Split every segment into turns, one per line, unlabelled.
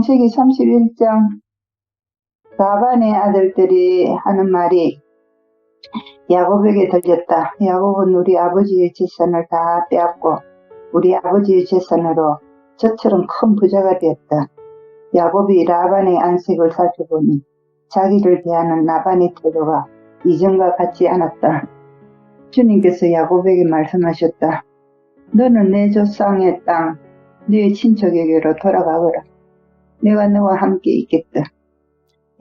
창세기 31장 라반의 아들들이 하는 말이 야곱에게 들렸다. 야곱은 우리 아버지의 재산을 다 빼앗고 우리 아버지의 재산으로 저처럼 큰 부자가 되었다. 야곱이 라반의 안색을 살펴보니 자기를 대하는 라반의 태도가 이전과 같지 않았다. 주님께서 야곱에게 말씀하셨다. 너는 내 조상의 땅, 네 친척에게로 돌아가거라. 내가 너와 함께 있겠다.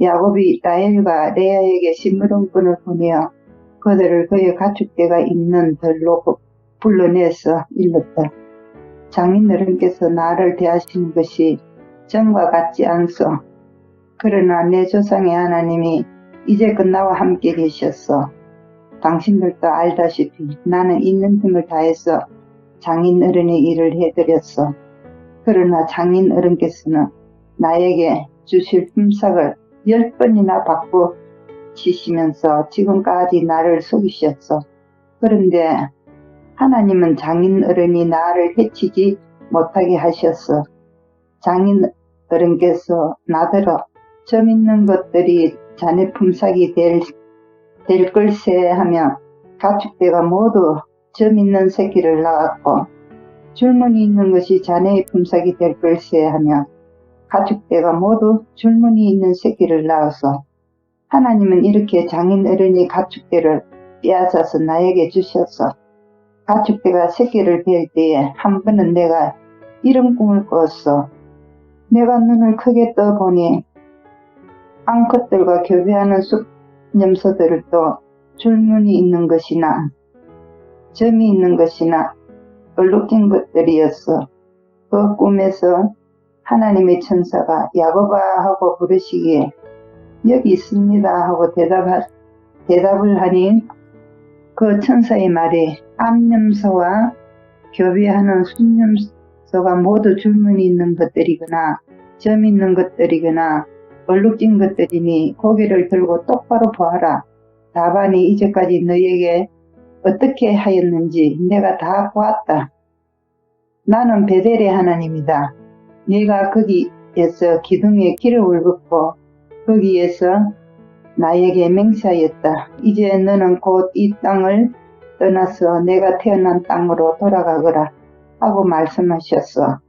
야곱이 라헬과 레아에게 심부름꾼을 보내어 그들을 그의 가축대가 있는 들로 불러내서 일렀다. 장인어른께서 나를 대하시는 것이 전과 같지 않소. 그러나 내 조상의 하나님이 이제껏 나와 함께 계셨어. 당신들도 알다시피 나는 있는 힘을 다해서 장인어른의 일을 해드렸어. 그러나 장인어른께서는 나에게 주실 품삯을 열 번이나 받고 치시면서 지금까지 나를 속이셨어. 그런데 하나님은 장인 어른이 나를 해치지 못하게 하셨어. 장인 어른께서 나더러 점 있는 것들이 자네 품삯이 될, 될 걸세 하며 가축대가 모두 점 있는 새끼를 낳았고 줄무늬 있는 것이 자네의 품삯이 될 걸세 하며 가축대가 모두 줄무늬 있는 새끼를 낳아서 하나님은 이렇게 장인 어른이 가축대를 빼앗아서 나에게 주셨어. 가축대가 새끼를 뵐 때에 한 번은 내가 이런 꿈을 꿨어. 내가 눈을 크게 떠보니 앙컷들과 교배하는 숲 염소들도 줄무늬 있는 것이나 점이 있는 것이나 얼룩진 것들이었어. 그 꿈에서 하나님의 천사가 야곱아 하고 부르시기에 여기 있습니다 하고 대답하, 대답을 하니 그 천사의 말에 암염소와 교배하는 순염소가 모두 줄무늬 있는 것들이거나 점 있는 것들이거나 얼룩진 것들이니 고개를 들고 똑바로 보아라. 다반이 이제까지 너에게 어떻게 하였는지 내가 다 보았다. 나는 베델의 하나님이다. 네가 거기에서 기둥에 기름을 붓고 거기에서 나에게 맹세하였다. 이제 너는 곧 이 땅을 떠나서 내가 태어난 땅으로 돌아가거라 하고 말씀하셨어.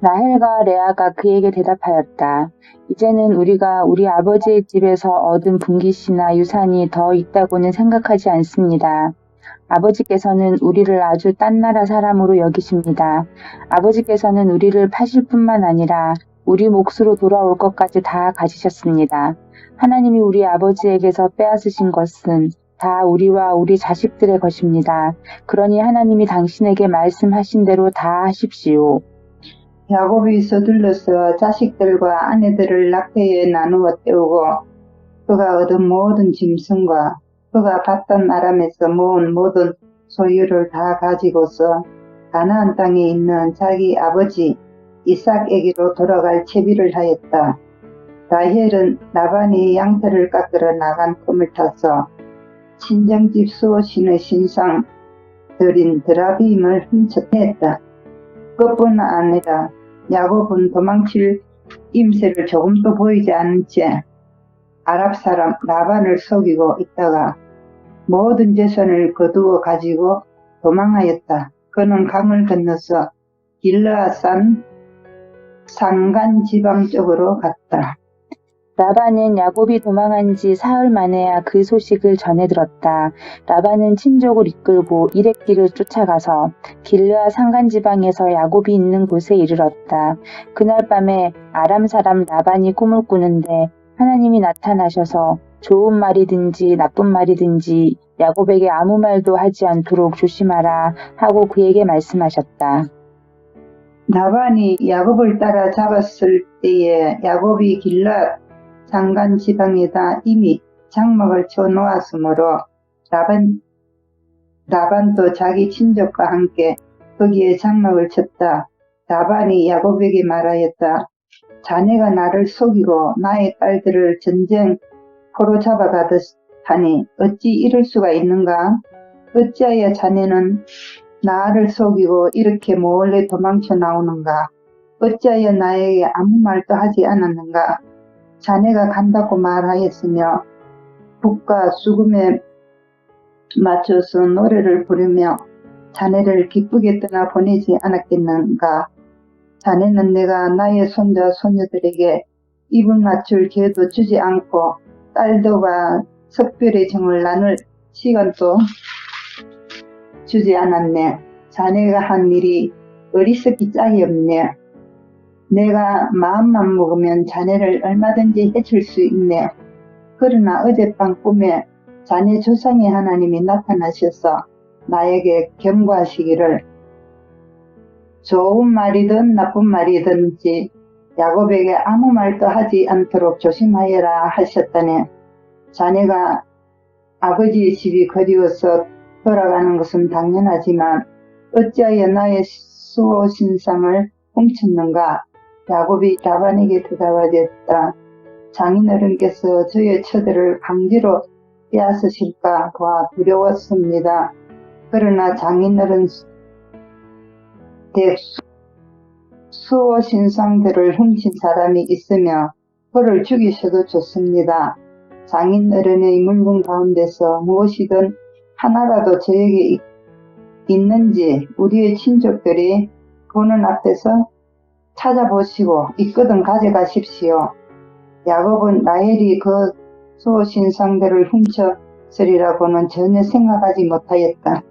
라헬과 레아가 그에게 대답하였다. 이제는 우리가 우리 아버지의 집에서 얻은 분깃이나 유산이 더 있다고는 생각하지 않습니다. 아버지께서는 우리를 아주 딴 나라 사람으로 여기십니다. 아버지께서는 우리를 파실 뿐만 아니라 우리 몫으로 돌아올 것까지 다 가지셨습니다. 하나님이 우리 아버지에게서 빼앗으신 것은 다 우리와 우리 자식들의 것입니다. 그러니 하나님이 당신에게 말씀하신 대로 다 하십시오.
야곱이 서둘러서 자식들과 아내들을 낙태에 나누어 때우고 그가 얻은 모든 짐승과 그가 봤던 아람에서 모은 모든 소유를 다 가지고서 가나안 땅에 있는 자기 아버지 이삭에게로 돌아갈 채비를 하였다. 라헬은 나반이 양털을 깎으러 나간 틈을 타서 친정집 수호신의 신상 들인 드라빔을 훔쳐냈다. 그뿐 아니라 야곱은 도망칠 임세를 조금도 보이지 않은 채 아랍 사람 라반을 속이고 있다가 모든 재산을 거두어 가지고 도망하였다. 그는 강을 건너서 길라산 산간 지방 쪽으로 갔다.
라반은 야곱이 도망한 지 사흘 만에야 그 소식을 전해 들었다. 라반은 친족을 이끌고 이렉길을 쫓아가서 길르아 산간 지방에서 야곱이 있는 곳에 이르렀다. 그날 밤에 아람 사람 라반이 꿈을 꾸는데 하나님이 나타나셔서 좋은 말이든지 나쁜 말이든지 야곱에게 아무 말도 하지 않도록 조심하라 하고 그에게 말씀하셨다.
나반이 야곱을 따라 잡았을 때에 야곱이 길라 장간 지방에다 이미 장막을 쳐 놓았으므로 라반, 라반도 자기 친족과 함께 거기에 장막을 쳤다. 라반이 야곱에게 말하였다. 자네가 나를 속이고 나의 딸들을 전쟁 포로 잡아가듯 하니 어찌 이럴 수가 있는가? 어찌하여 자네는 나를 속이고 이렇게 몰래 도망쳐 나오는가? 어찌하여 나에게 아무 말도 하지 않았는가? 자네가 간다고 말하였으며 북과 수금에 맞춰서 노래를 부르며 자네를 기쁘게 떠나 보내지 않았겠는가? 자네는 내가 나의 손자 손녀들에게 입을 맞출 기회도 주지 않고 딸들과 석별의 정을 나눌 시간도 주지 않았네. 자네가 한 일이 어리석기 짝이 없네. 내가 마음만 먹으면 자네를 얼마든지 해칠 수 있네. 그러나 어젯밤 꿈에 자네 조상의 하나님이 나타나셔서 나에게 경고하시기를 좋은 말이든 나쁜 말이든지 야곱에게 아무 말도 하지 않도록 조심하여라 하셨다네. 자네가 아버지의 집이 그리워서 돌아가는 것은 당연하지만 어찌하여 나의 수호 신상을 훔쳤는가? 야곱이 라반에게 대답하였다. 장인어른께서 저의 처들을 강제로 빼앗으실까 봐 두려웠습니다. 그러나 장인어른 댁 수호 신상들을 훔친 사람이 있으며 그를 죽이셔도 좋습니다. 장인 어른의 물건 가운데서 무엇이든 하나라도 저에게 있- 있는지 우리의 친족들이 보는 앞에서 찾아보시고 있거든 가져가십시오. 야곱은 라헬이 그 수호 신상들을 훔쳤으리라고는 전혀 생각하지 못하였다.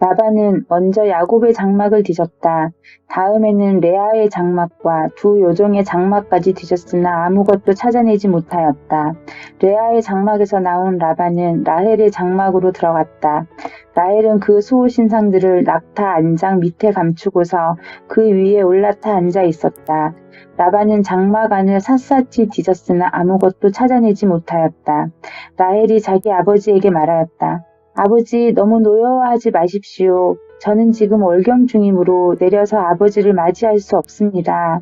라반은 먼저 야곱의 장막을 뒤졌다. 다음에는 레아의 장막과 두 요종의 장막까지 뒤졌으나 아무것도 찾아내지 못하였다. 레아의 장막에서 나온 라반은 라헬의 장막으로 들어갔다. 라헬은 그 수호 신상들을 낙타 안장 밑에 감추고서 그 위에 올라타 앉아 있었다. 라반은 장막 안을 샅샅이 뒤졌으나 아무것도 찾아내지 못하였다. 라헬이 자기 아버지에게 말하였다. 아버지 너무 노여워하지 마십시오. 저는 지금 월경 중이므로 내려서 아버지를 맞이할 수 없습니다.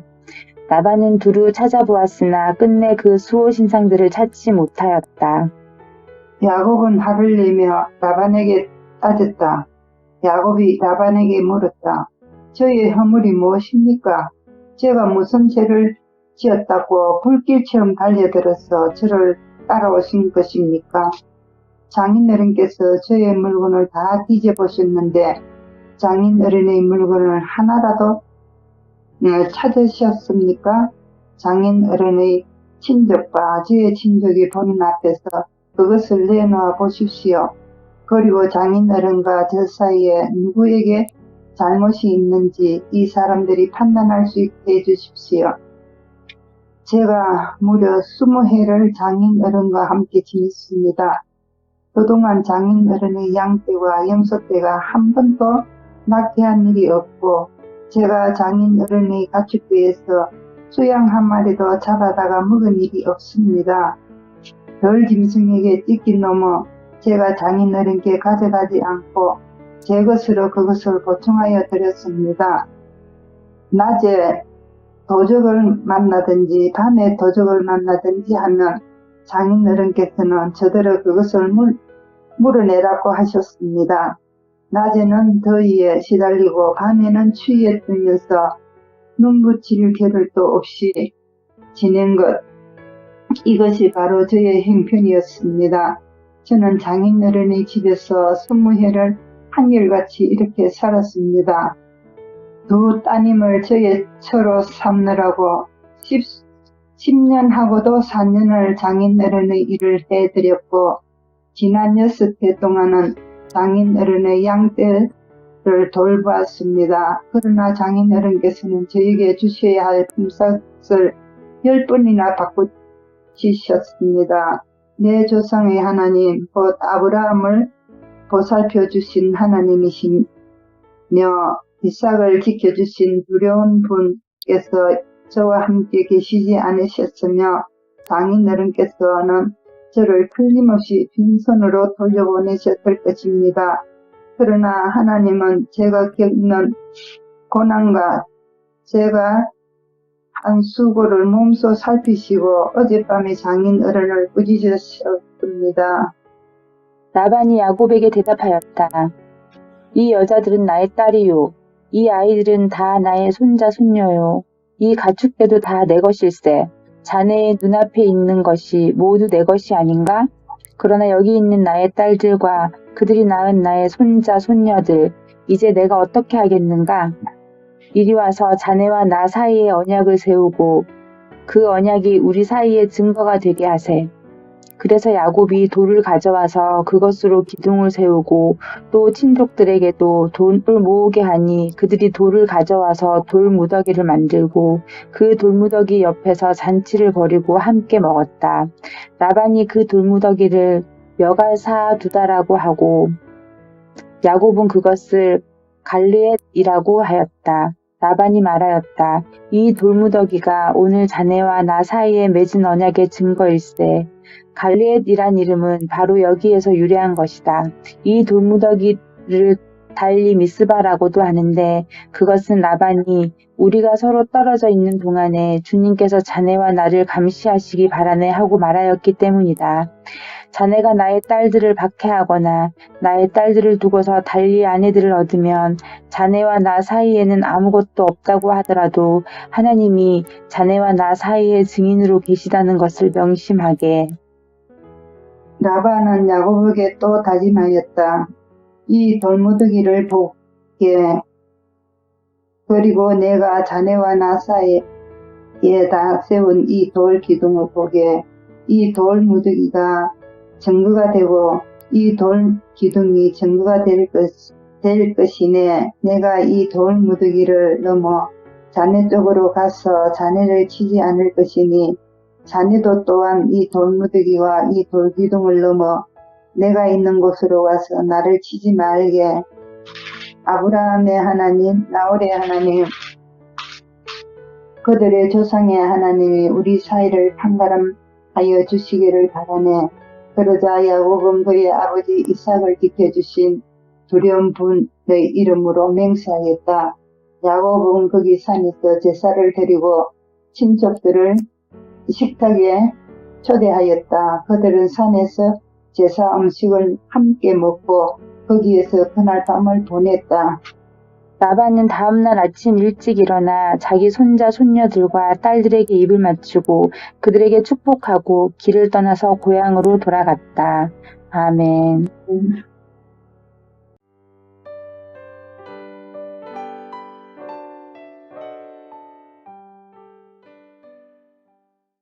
라반은 두루 찾아보았으나 끝내 그 수호 신상들을 찾지 못하였다.
야곱은 화를 내며 라반에게 따졌다. 야곱이 라반에게 물었다. 저의 허물이 무엇입니까? 제가 무슨 죄를 지었다고 불길처럼 달려들어서 저를 따라오신 것입니까? 장인어른께서 저의 물건을 다 뒤져보셨는데 장인어른의 물건을 하나라도 어, 찾으셨습니까? 장인어른의 친족과 저의 친족이 본인 앞에서 그것을 내놓아 보십시오. 그리고 장인어른과 저 사이에 누구에게 잘못이 있는지 이 사람들이 판단할 수 있게 해주십시오. 제가 무려 스무 해를 장인어른과 함께 지냈습니다. 그동안 장인어른의 양떼와 염소떼가 한 번도 낳게 한 일이 없고 제가 장인어른의 가축대에서 수양 한 마리도 잡아다가 먹은 일이 없습니다. 별 짐승에게 찢기 넘어 제가 장인어른께 가져가지 않고 제 것으로 그것을 보충하여 드렸습니다. 낮에 도적을 만나든지 밤에 도적을 만나든지 하면 장인어른께서는 저더러 그것을 물, 물어내라고 하셨습니다. 낮에는 더위에 시달리고 밤에는 추위에 떨면서 눈 붙일 겨를도 없이 지낸 것 이것이 바로 저의 형편이었습니다. 저는 장인어른의 집에서 스무 해를 한결같이 이렇게 살았습니다. 두 따님을 저의 처로 삼느라고 10, 10년 하고도 4년을 장인어른의 일을 해드렸고 지난 6해 동안은 장인 어른의 양떼를 돌보았습니다. 그러나 장인 어른께서는 저에게 주셔야 할 품삯을 10번이나 바꾸시셨습니다. 내 조상의 하나님, 곧 아브라함을 보살펴 주신 하나님이시며 이삭을 지켜주신 두려운 분께서 저와 함께 계시지 않으셨으며 장인 어른께서는 저를 틀림없이 빈손으로 돌려보내셨을 것입니다. 그러나 하나님은 제가 겪는 고난과 제가 한 수고를 몸소 살피시고 어젯밤에 장인 어른을 꾸짖으셨습니다.
라반이 야곱에게 대답하였다. 이 여자들은 나의 딸이요. 이 아이들은 다 나의 손자, 손녀요. 이 가축대도 다 내 것일세. 자네의 눈앞에 있는 것이 모두 내 것이 아닌가? 그러나 여기 있는 나의 딸들과 그들이 낳은 나의 손자, 손녀들, 이제 내가 어떻게 하겠는가? 이리 와서 자네와 나 사이에 언약을 세우고 그 언약이 우리 사이의 증거가 되게 하세. 그래서 야곱이 돌을 가져와서 그것으로 기둥을 세우고 또 친족들에게도 돈을 모으게 하니 그들이 돌을 가져와서 돌 무더기를 만들고 그 돌무더기 옆에서 잔치를 벌이고 함께 먹었다. 라반이 그 돌무더기를 멱알사 두다라고 하고 야곱은 그것을 갈르엣이라고 하였다. 라반이 말하였다. 이 돌무더기가 오늘 자네와 나 사이에 맺은 언약의 증거일세. 갈리엣이란 이름은 바로 여기에서 유래한 것이다. 이 돌무더기를 달리 미스바라고도 하는데 그것은 라반이 우리가 서로 떨어져 있는 동안에 주님께서 자네와 나를 감시하시기 바라네 하고 말하였기 때문이다. 자네가 나의 딸들을 박해하거나 나의 딸들을 두고서 달리 아내들을 얻으면 자네와 나 사이에는 아무것도 없다고 하더라도 하나님이 자네와 나 사이에 증인으로 계시다는 것을 명심하게.
라반은 야곱에게 또 다짐하였다. 이 돌무더기를 보게 그리고 내가 자네와 나 사이에 다 세운 이 돌 기둥을 보게 이 돌무더기가 증거가 되고 이 돌 기둥이 증거가 될, 것, 될 것이네 내가 이 돌 무더기를 넘어 자네 쪽으로 가서 자네를 치지 않을 것이니 자네도 또한 이 돌무더기와 이 돌기둥을 넘어 내가 있는 곳으로 와서 나를 치지 말게. 아브라함의 하나님, 나홀의 하나님, 그들의 조상의 하나님이 우리 사이를 판가름하여 주시기를 바라네. 그러자 야곱은 그의 아버지 이삭을 지켜주신 두려운 분의 이름으로 맹세하였다. 야곱은 거기 산에서 제사를 드리고 친척들을 식탁에 초대하였다. 그들은 산에서 제사 음식을 함께 먹고 거기에서 그날 밤을 보냈다.
라반은 다음날 아침 일찍 일어나 자기 손자 손녀들과 딸들에게 입을 맞추고 그들에게 축복하고 길을 떠나서 고향으로 돌아갔다. 아멘.